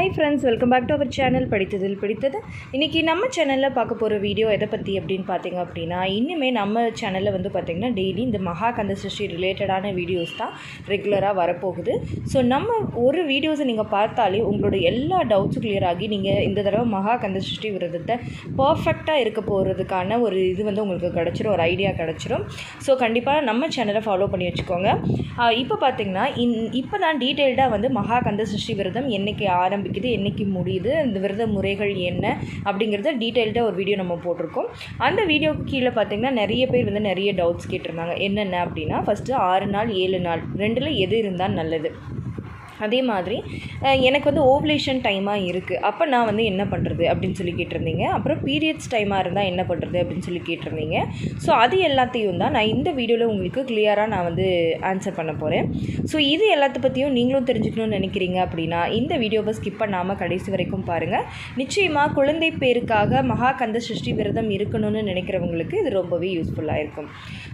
Hi friends welcome back to our channel படித்ததில் பிடித்தது. இன்றைக்கி நம்ம சேனலில் பார்க்க போகிற வீடியோ எதை பற்றி அப்படின்னு பார்த்தீங்க அப்படின்னா இன்னுமே நம்ம சேனலில் வந்து பார்த்திங்கன்னா டெய்லி இந்த மகா கந்த சஷ்டி ரிலேட்டடான வீடியோஸ் தான் ரெகுலராக வரப்போகுது. ஸோ நம்ம ஒரு வீடியோஸை நீங்கள் பார்த்தாலே உங்களோட எல்லா டவுட்ஸும் கிளியர் ஆகி நீங்கள் இந்த தடவை மகா கந்த சஷ்டி விரதத்தை பர்ஃபெக்டாக இருக்க போகிறதுக்கான ஒரு இது வந்து உங்களுக்கு கிடச்சிரும் ஒரு ஐடியா கிடச்சிரும். ஸோ கண்டிப்பாக நம்ம சேனலை ஃபாலோ பண்ணி வச்சுக்கோங்க. இப்போ பார்த்தீங்கன்னா இன் இப்போ தான் டீட்டெயில்டாக வந்து மகா கந்த சஷ்டி விரதம் என்னைக்கு ஆரம்பிக்குது என்றைக்கு முடியுது இந்த விரத முறைகள் என்ன அப்படிங்கிறத டீட்டெயில்டாக ஒரு வீடியோ நம்ம போட்டிருக்கோம். அந்த வீடியோக்கு கீழே பார்த்தீங்கன்னா நிறைய பேர் வந்து நிறைய டவுட்ஸ் கேட்டிருந்தாங்க. என்னென்ன அப்படின்னா ஃபஸ்ட்டு ஆறு நாள் ஏழு நாள் ரெண்டில் எது இருந்தால் நல்லது? அதே மாதிரி எனக்கு வந்து ஓவலேஷன் டைமாக இருக்குது அப்போ நான் வந்து என்ன பண்ணுறது அப்படின்னு சொல்லி கேட்டிருந்தீங்க. அப்புறம் பீரியட்ஸ் டைமாக இருந்தால் என்ன பண்ணுறது அப்படின்னு சொல்லி கேட்டிருந்தீங்க. ஸோ அது எல்லாத்தையும் தான் நான் இந்த வீடியோவில் உங்களுக்கு கிளியராக நான் வந்து ஆன்சர் பண்ண போகிறேன் ஸோ இது எல்லாத்த பற்றியும் நீங்களும் தெரிஞ்சுக்கணும்னு நினைக்கிறீங்க அப்படின்னா இந்த வீடியோவை ஸ்கிப் பண்ணாமல் கடைசி வரைக்கும் பாருங்கள் நிச்சயமாக குழந்தை பேருக்காக மகா கந்த விரதம் இருக்கணும்னு நினைக்கிறவங்களுக்கு இது ரொம்பவே யூஸ்ஃபுல்லாக இருக்கும்.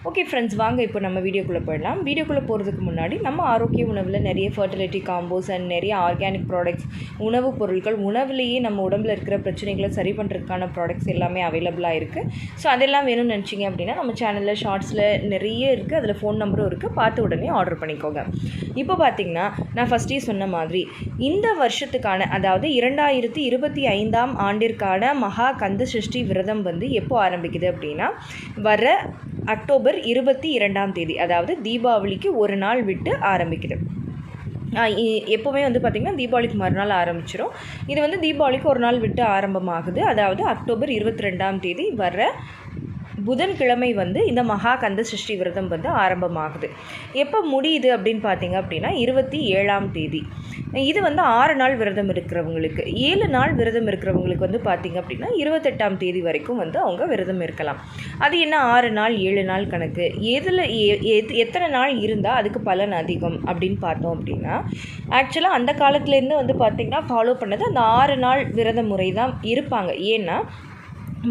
ஓகே ஃப்ரெண்ட்ஸ் வாங்க இப்போ நம்ம வீடியோக்குள்ளே போயிடலாம். வீடியோக்குள்ளே போகிறதுக்கு முன்னாடி நம்ம ஆரோக்கிய உணவில் நிறைய ஃபர்டிலிட்டி காம்போஸ் அண்ட் நிறைய ஆர்கானிக் ப்ராடக்ட்ஸ் உணவுப் பொருட்கள் உணவுலேயே நம்ம உடம்புல இருக்கிற பிரச்சனைகளை சரி பண்ணுறதுக்கான ப்ராடக்ட்ஸ் எல்லாமே அவைலபிளாக இருக்குது ஸோ அதெல்லாம் வேணும்னு நினச்சிங்க அப்படின்னா நம்ம சேனலில் ஷார்ட்ஸில் நிறைய இருக்குது அதில் ஃபோன் நம்பரும் இருக்குது பார்த்து உடனே ஆர்டர் பண்ணிக்கோங்க. இப்போ பார்த்தீங்கன்னா நான் ஃபஸ்ட்டே சொன்ன மாதிரி இந்த வருஷத்துக்கான அதாவது இரண்டாயிரத்தி இருபத்தி ஐந்தாம் ஆண்டிற்கான மகா கந்த சஷ்டி விரதம் வந்து எப்போ ஆரம்பிக்குது அப்படின்னா வர அக்டோபர் இருபத்தி இரண்டாம் தேதி அதாவது தீபாவளிக்கு ஒரு நாள் விட்டு ஆரம்பிக்குது. எப்போவுமே வந்து பார்த்திங்கன்னா தீபாவளிக்கு மறுநாள் ஆரம்பிச்சிடும் இது வந்து தீபாவளிக்கு ஒரு நாள் விட்டு ஆரம்பமாகுது. அதாவது அக்டோபர் இருபத்தி ரெண்டாம் தேதி வர புதன்கிழமை வந்து இந்த மகா கந்த சஷ்டி விரதம் வந்து ஆரம்பமாகுது. எப்போ முடியுது அப்படின்னு பார்த்தீங்க அப்படின்னா இருபத்தி ஏழாம் தேதி. இது வந்து ஆறு நாள் விரதம் இருக்கிறவங்களுக்கு ஏழு நாள் விரதம் இருக்கிறவங்களுக்கு வந்து பார்த்தீங்க அப்படின்னா இருபத்தெட்டாம் தேதி வரைக்கும் வந்து அவங்க விரதம் இருக்கலாம். அது என்ன ஆறு நாள் ஏழு நாள் கணக்கு? எதில் எ- எத்தனை நாள் இருந்தால் அதுக்கு பலன் அதிகம் அப்படின்னு பார்த்தோம் அப்படின்னா ஆக்சுவலாக அந்த காலத்துலேருந்து வந்து பார்த்திங்கன்னா ஃபாலோ பண்ணது அந்த ஆறு நாள் விரத முறை தான் இருப்பாங்க. ஏன்னா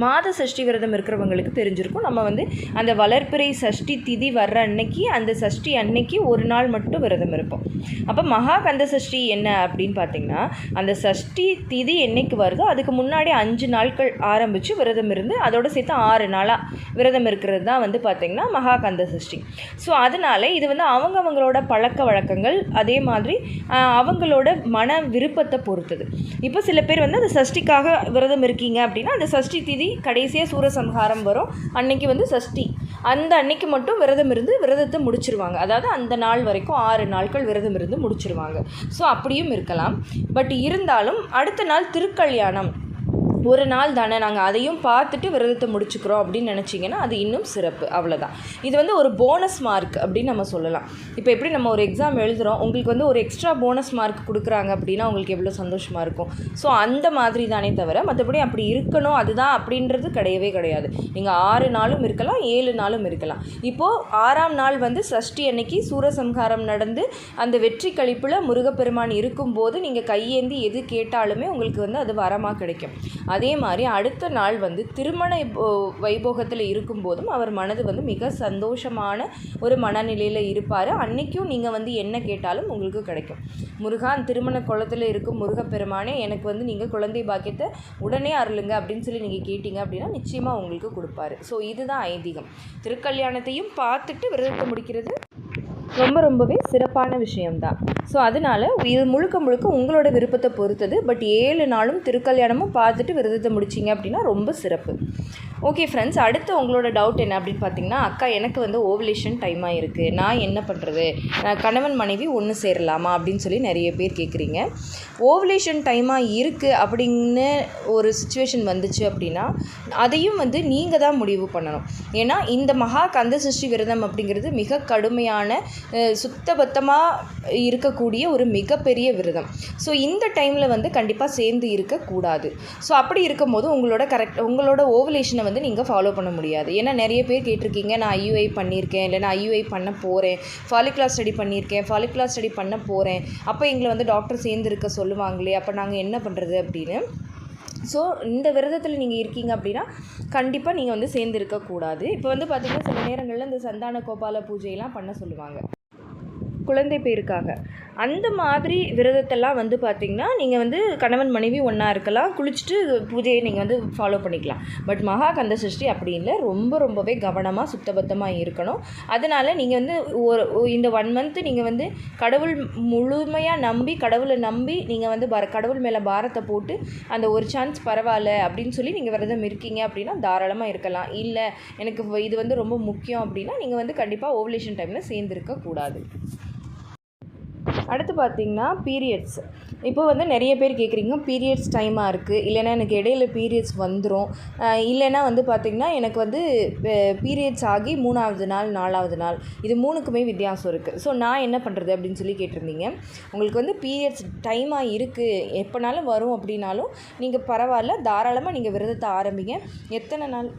மாத சஷ்டி விரதம் இருக்கிறவங்களுக்கு தெரிஞ்சிருக்கும். நம்ம வந்து அந்த வளர்ப்பிறை சஷ்டி திதி வர்ற அன்னைக்கு அந்த சஷ்டி அன்னைக்கு ஒரு நாள் மட்டும் விரதம் இருப்போம். அப்போ மகா கந்த சஷ்டி என்ன அப்படின்னு பார்த்தீங்கன்னா அந்த சஷ்டி திதி என்னைக்கு வருதோ அதுக்கு முன்னாடி அஞ்சு நாட்கள் ஆரம்பித்து விரதம் இருந்து அதோட சேர்த்து ஆறு நாளாக விரதம் இருக்கிறது தான் வந்து பார்த்திங்கன்னா மகா கந்த சஷ்டி. ஸோ அதனால இது வந்து அவங்கவங்களோட பழக்க வழக்கங்கள் அதே மாதிரி அவங்களோட மன விருப்பத்தை பொறுத்தது. இப்போ சில பேர் வந்து அந்த சஷ்டிக்காக விரதம் இருக்கீங்க அப்படின்னா அந்த சஷ்டி திதி கடைசியாக சூரசம்ஹாரம் வரும். அன்னைக்கு வந்து சஷ்டி. அந்த அன்னைக்கு மட்டும் விரதம் இருந்து விரதத்தை முடிச்சிருவாங்க. அதாவது அந்த நாள் வரைக்கும் ஆறு நாட்கள் விரதம் இருந்து முடிச்சிருவாங்க. ஸோ அப்படியும் இருக்கலாம். பட் இருந்தாலும் அடுத்த நாள் திருக்கல்யாணம். ஒரு நாள் தானே நாங்கள் அதையும் பார்த்துட்டு விரதத்தை முடிச்சுக்கிறோம் அப்படின்னு நினச்சிங்கன்னா அது இன்னும் சிறப்பு. அவ்வளோதான் இது வந்து ஒரு போனஸ் மார்க் அப்படின்னு நம்ம சொல்லலாம். இப்போ எப்படி நம்ம ஒரு எக்ஸாம் எழுதுகிறோம் உங்களுக்கு வந்து ஒரு எக்ஸ்ட்ரா போனஸ் மார்க் கொடுக்குறாங்க அப்படின்னா உங்களுக்கு எவ்வளோ சந்தோஷமாக இருக்கும்? ஸோ அந்த மாதிரி தானே தவிர மற்றபடி அப்படி இருக்கணும் அதுதான் அப்படின்றது கிடையவே கிடையாது. நீங்கள் ஆறு நாளும் இருக்கலாம் ஏழு நாளும் இருக்கலாம். இப்போது ஆறாம் நாள் வந்து சஷ்டி அன்னைக்கு சூரசம்ஹாரம் நடந்து அந்த வெற்றி கழிப்பில் முருகப்பெருமான் இருக்கும்போது நீங்கள் கையேந்தி எது கேட்டாலுமே உங்களுக்கு வந்து அது வரமாக கிடைக்கும். அதே மாதிரி அடுத்த நாள் வந்து திருமண வைபோகத்தில் இருக்கும்போதும் அவர் மனது வந்து மிக சந்தோஷமான ஒரு மனநிலையில் இருப்பார். அன்றைக்கும் நீங்கள் வந்து என்ன கேட்டாலும் உங்களுக்கு கிடைக்கும். முருகான் திருமண குளத்தில் இருக்கும் முருகப்பெருமானே எனக்கு வந்து நீங்கள் குழந்தை பாக்கியத்தை உடனே அருளுங்க அப்படின்னு சொல்லி நீங்கள் கேட்டீங்க அப்படின்னா நிச்சயமாக உங்களுக்கு கொடுப்பாரு. ஸோ இதுதான் ஐதீகம். திருக்கல்யாணத்தையும் பார்த்துட்டு விரதத்தை முடிக்கிறது. ரொம்ப ரொம்பவே சிறப்பான விஷயம்தான். ஸோ அதனால் இது முழுக்க முழுக்க உங்களோட விருப்பத்தை பொறுத்தது. பட் ஏழு நாளும் திருக்கல்யாணமும் பார்த்துட்டு விரதத்தை முடிச்சிங்க அப்படின்னா ரொம்ப சிறப்பு. ஓகே ஃப்ரெண்ட்ஸ் அடுத்து உங்களோட டவுட் என்ன அப்படின்னு பார்த்தீங்கன்னா அக்கா எனக்கு வந்து ஓவலேஷன் டைமாக இருக்குது நான் என்ன பண்ணுறது நான் கணவன் மனைவி ஒன்று சேரலாமா அப்படின்னு சொல்லி நிறைய பேர் கேட்குறீங்க ஓவலேஷன் டைமாக இருக்குது அப்படின்னு ஒரு சுச்சுவேஷன் வந்துச்சு அப்படின்னா அதையும் வந்து நீங்கள் தான் முடிவு பண்ணணும். ஏன்னா இந்த மகா கந்த சஷ்டி விரதம் அப்படிங்கிறது மிக கடுமையான சுத்தபத்தமாக இருக்கக்கூடிய ஒரு மிகப்பெரிய விரதம். ஸோ இந்த டைமில் வந்து கண்டிப்பாக சேர்ந்து இருக்கக்கூடாது. ஸோ அப்படி இருக்கும்போது உங்களோட கரெக்ட் உங்களோட ஓவலேஷனை வந்து வந்து நீங்கள் ஃபாலோ பண்ண முடியாது. ஏன்னா நிறைய பேர் கேட்டிருக்கீங்க நான் ஐயூஐ பண்ணியிருக்கேன் இல்லை நான் ஐயூஐ பண்ண போகிறேன் ஃபாலிகுலா ஸ்டடி பண்ணியிருக்கேன் ஃபாலிகுலா ஸ்டடி பண்ண போகிறேன் அப்போ எங்களை வந்து டாக்டர் சேர்ந்து இருக்க சொல்லுவாங்களே அப்போ நாங்கள் என்ன பண்ணுறது அப்படின்னு. ஸோ இந்த விரதத்தில் நீங்கள் இருக்கீங்க அப்படின்னா கண்டிப்பாக நீங்கள் வந்து சேர்ந்து இருக்கக்கூடாது இப்போ வந்து பார்த்திங்கன்னா சில நேரங்களில் இந்த சந்தான கோபால பூஜையெல்லாம் பண்ண சொல்லுவாங்க. குழந்தை பேருக்காக. அந்த மாதிரி விரதத்தெல்லாம் வந்து பார்த்திங்கன்னா நீங்கள் வந்து கணவன் மனைவி ஒன்றா இருக்கலாம். குளிச்சுட்டு பூஜையை நீங்கள் வந்து ஃபாலோ பண்ணிக்கலாம். பட் மகா கந்த சஷ்டி அப்படி இல்லை. ரொம்ப ரொம்பவே கவனமாக சுத்தபத்தமாக இருக்கணும். அதனால் நீங்கள் வந்து ஒரு இந்த ஒன் மந்த்து நீங்கள் வந்து கடவுள் முழுமையாக நம்பி கடவுளை நம்பி நீங்கள் வந்து பர கடவுள் மேலே பாரத்தை போட்டு அந்த ஒரு சான்ஸ் பரவாயில்ல அப்படின்னு சொல்லி நீங்கள் விரதம் இருக்கீங்க அப்படின்னா தாராளமாக இருக்கலாம். இல்லை எனக்கு இது வந்து ரொம்ப முக்கியம் அப்படின்னா நீங்கள் வந்து கண்டிப்பாக ஓவலேஷன் டைமில் சேர்ந்துருக்கக்கூடாது கூடாது. அடுத்து பார்த்திங்கன்னா பீரியட்ஸ் இப்போ வந்து நிறைய பேர் கேட்குறீங்க பீரியட்ஸ் டைமாக இருக்குது இல்லைன்னா எனக்கு இடையில பீரியட்ஸ் வந்துடும் இல்லைன்னா வந்து பார்த்திங்கன்னா எனக்கு வந்து பீரியட்ஸ் ஆகி மூணாவது நாள் நாலாவது நாள். இது மூணுக்குமே வித்தியாசம் இருக்குது ஸோ நான் என்ன பண்ணுறது அப்படின்னு சொல்லி கேட்டிருந்தீங்க. உங்களுக்கு வந்து பீரியட்ஸ் டைமாக இருக்குது எப்போனாலும் வரும் அப்படின்னாலும் நீங்கள் பரவாயில்ல. தாராளமாக நீங்கள் விரதத்தை ஆரம்பிங்க. எத்தனை நாள்?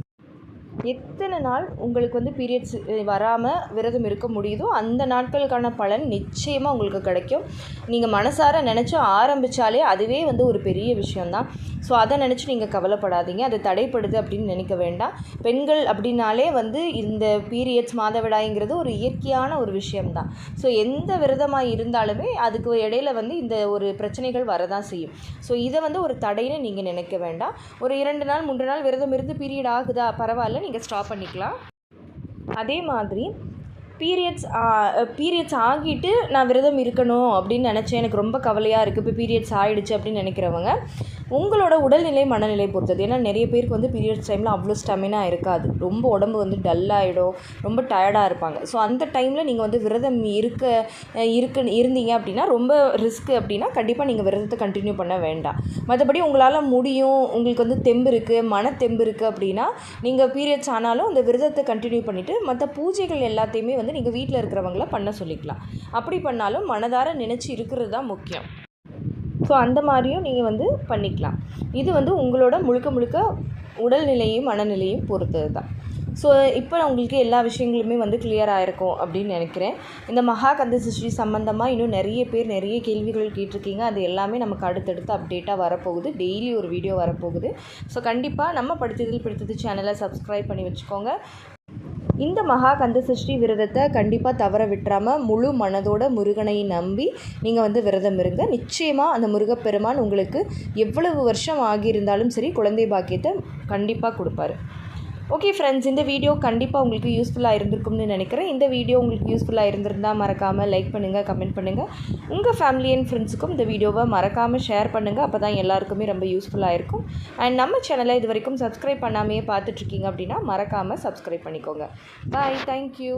எத்தனை நாள் உங்களுக்கு வந்து பீரியட்ஸ் வராமல் விரதம் இருக்க முடியுதோ அந்த நாட்களுக்கான பலன் நிச்சயமாக உங்களுக்கு கிடைக்கும். நீங்கள் மனசார நினச்சி ஆரம்பித்தாலே அதுவே வந்து ஒரு பெரிய விஷயந்தான் ஸோ அதை நினச்சி நீங்கள் கவலைப்படாதீங்க. அது தடைப்படுது அப்படின்னு நினைக்க வேண்டாம். பெண்கள் அப்படின்னாலே வந்து இந்த பீரியட்ஸ் மாதவிடாய்ங்கிறது ஒரு இயற்கையான ஒரு விஷயம்தான். ஸோ எந்த விரதமாக இருந்தாலுமே அதுக்கு இடையில வந்து இந்த ஒரு பிரச்சனைகள் வரதான் செய்யும். ஸோ இதை வந்து ஒரு தடைன்னு நீங்கள் நினைக்க வேண்டாம். ஒரு இரண்டு நாள் மூன்று நாள் விரதம் இருந்து பீரியட் ஆகுதா? பரவாயில்ல. நீங்கள் ஸ்டாப் பண்ணிக்கலாம். அதே மாதிரி பீரியட்ஸ் பீரியட்ஸ் ஆகிட்டு நான் விரதம் இருக்கணும் அப்படின்னு நினச்சேன். எனக்கு ரொம்ப கவலையாக இருக்குது இப்போ பீரியட்ஸ் ஆகிடுச்சு அப்படின்னு நினைக்கிறவங்க. உங்களோட உடல்நிலை மனநிலை பொறுத்தது. ஏன்னா நிறைய பேருக்கு வந்து பீரியட்ஸ் டைமில் அவ்வளோ ஸ்டெமினா இருக்காது. ரொம்ப உடம்பு வந்து டல்லாகிடும் ரொம்ப டயர்டாக இருப்பாங்க. ஸோ அந்த டைமில் நீங்கள் வந்து விரதம் இருக்க இருக்க இருந்தீங்க அப்படின்னா ரொம்ப ரிஸ்க் அப்படின்னா கண்டிப்பாக நீங்கள் விரதத்தை கண்டினியூ பண்ண வேண்டாம். மற்றபடி உங்களால் முடியும். உங்களுக்கு வந்து தெம்பு இருக்குது மன தெம்பு இருக்குது அப்படின்னா நீங்கள் பீரியட்ஸ் ஆனாலும் அந்த விரதத்தை கண்டினியூ பண்ணிவிட்டு மற்ற பூஜைகள் எல்லாத்தையுமே வந்து நீங்கள் வீட்டில் இருக்கிறவங்கள பண்ண சொல்லிக்கலாம். அப்படி பண்ணாலும் மனதார நினச்சி இருக்கிறது தான் முக்கியம். ஸோ அந்த மாதிரியும் நீங்கள் வந்து பண்ணிக்கலாம். இது வந்து உங்களோட முழுக்க முழுக்க உடல்நிலையும் மனநிலையும் பொறுத்தது தான் ஸோ இப்போ உங்களுக்கு எல்லா விஷயங்களுமே வந்து clear இருக்கும் அப்படின்னு நினைக்கிறேன். இந்த மகா கந்த சஷ்டி சம்மந்தமாக இன்னும் நிறைய பேர் நிறைய கேள்விகள் கேட்டிருக்கீங்க. அது எல்லாமே நமக்கு அடுத்தடுத்து அப்டேட்டாக வரப்போகுது. டெய்லி ஒரு வீடியோ வரப்போகுது. ஸோ கண்டிப்பாக நம்ம படித்ததில் பிடித்தது சேனலை சப்ஸ்கிரைப் பண்ணி வச்சுக்கோங்க. இந்த மகா கந்த சஷ்டி விரதத்தை கண்டிப்பாக தவற விட்டுறாமல் முழு மனதோட முருகனை நம்பி நீங்கள் வந்து விரதம் இருங்க. நிச்சயமாக அந்த முருகப்பெருமான் உங்களுக்கு எவ்வளவு வருஷம் ஆகியிருந்தாலும் சரி குழந்தை பாக்கியத்தை கண்டிப்பாக கொடுப்பாரு. ஓகே ஃப்ரெண்ட்ஸ் இந்த வீடியோ கண்டிப்பாக உங்களுக்கு யூஸ்ஃபுல்லாக இருந்திருக்கும்னு நினைக்கிறேன். இந்த வீடியோ உங்களுக்கு யூஸ்ஃபுல்லாக இருந்திருந்தால் மறக்காமல் லைக் பண்ணுங்கள் கமெண்ட் பண்ணுங்கள் உங்கள் ஃபேமிலி அண்ட் ஃப்ரெண்ட்ஸுக்கும் இந்த வீடியோவை மறக்காமல் ஷேர் பண்ணுங்கள் அப்போ தான் எல்லாருக்குமே ரொம்ப யூஸ்ஃபுல்லாக இருக்கும். அண்ட் நம்ம சேனலை இது வரைக்கும் சப்ஸ்கிரைப் பண்ணாமையே பார்த்துட்ருக்கீங்க அப்படின்னா மறக்காமல் சப்ஸ்கிரைப் பண்ணிக்கோங்க. Bye thank you